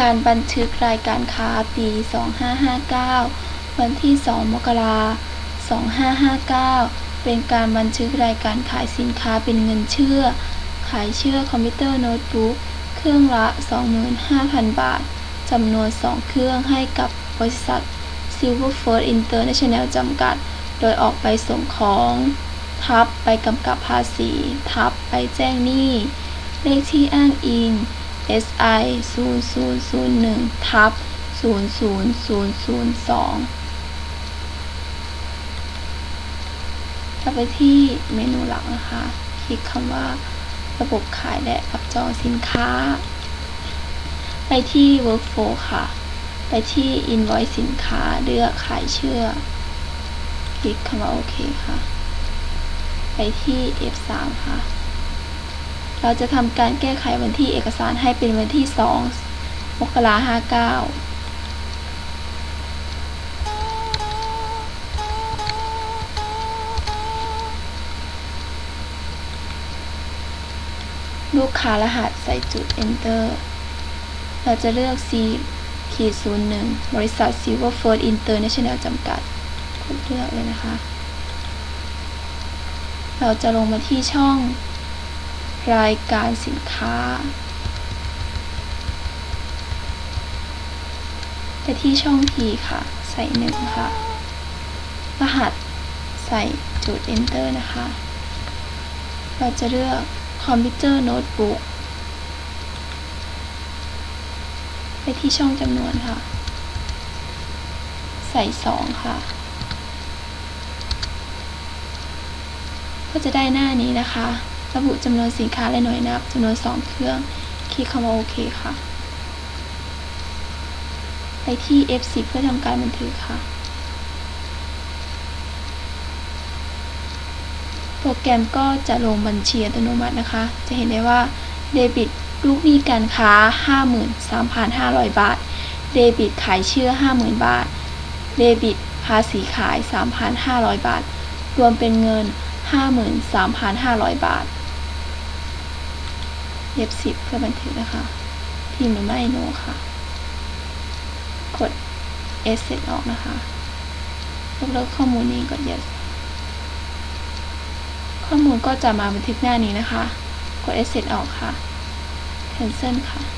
การบันทึกรายการค้าปี 2559 วันที่ 2 มกราคม 2559 เป็นการบันทึกรายการขายสินค้าเป็นเงินเชื่อ ขายเชื่อคอมพิวเตอร์โน้ตบุ๊ก เครื่องละ 25,000 บาท จำนวน 2 เครื่องให้กับบริษัท Silverford International จำกัด โดยออกใบส่งของ ทับใบกำกับภาษี ทับใบแจ้งหนี้ เลขที่อ้างอิง SI 0001ทับ00002ถ้าไปที่เมนูหลักนะคะ คลิกคำว่าระบบขายและรับจองสินค้า ไปที่ Workflow ค่ะ ไปที่ Invoice สินค้าเลือกขายเชื่อ คลิกคำว่าโอเคค่ะ ไปที่ F3 ค่ะ เราจะทำการแก้ไขวันที่เอกสารให้เป็นวันที่ 2 มกราคม59ลูกค้ารหัสใส่จุด enter เราจะเลือก C ขีด01บริษัท Silverford International จำกัดกดเลือกเลยนะคะ เราจะลงมาที่ช่อง รายการสินค้า ไปที่ช่อง P ค่ะ ใส่หนึ่งค่ะ รหัสใส่จุด enter นะคะ เราจะเลือกคอมพิวเตอร์โน้ตบุ๊กไปที่ช่องจำนวนค่ะ ใส่สองค่ะ ก็จะได้หน้านี้นะคะ ระบุจำนวนสินค้าและหน่วยนับจำนวน 2 เครื่อง คลิกคำว่าโอเคค่ะ ไปที่ F10 เพื่อทำการบันทึกค่ะ โปรแกรมก็จะลงบัญชีอัตโนมัตินะคะ จะเห็นได้ว่าเดบิตลูกหนี้การค้า 53,500 บาท เดบิตขายเชื่อ 50,000 บาท เดบิตภาษีขาย 3,500 บาท รวมเป็นเงิน 53,500 บาท เย็บสิบเพื่อบันทึกนะคะพิมพ์หรือไม่โนค่ะ กด S เสร็จออกนะคะยกเลิกข้อมูลนี้กด Yes ข้อมูลก็จะมาบันทึกหน้านี้นะคะ กด S เสร็จออกค่ะ Cancel ค่ะ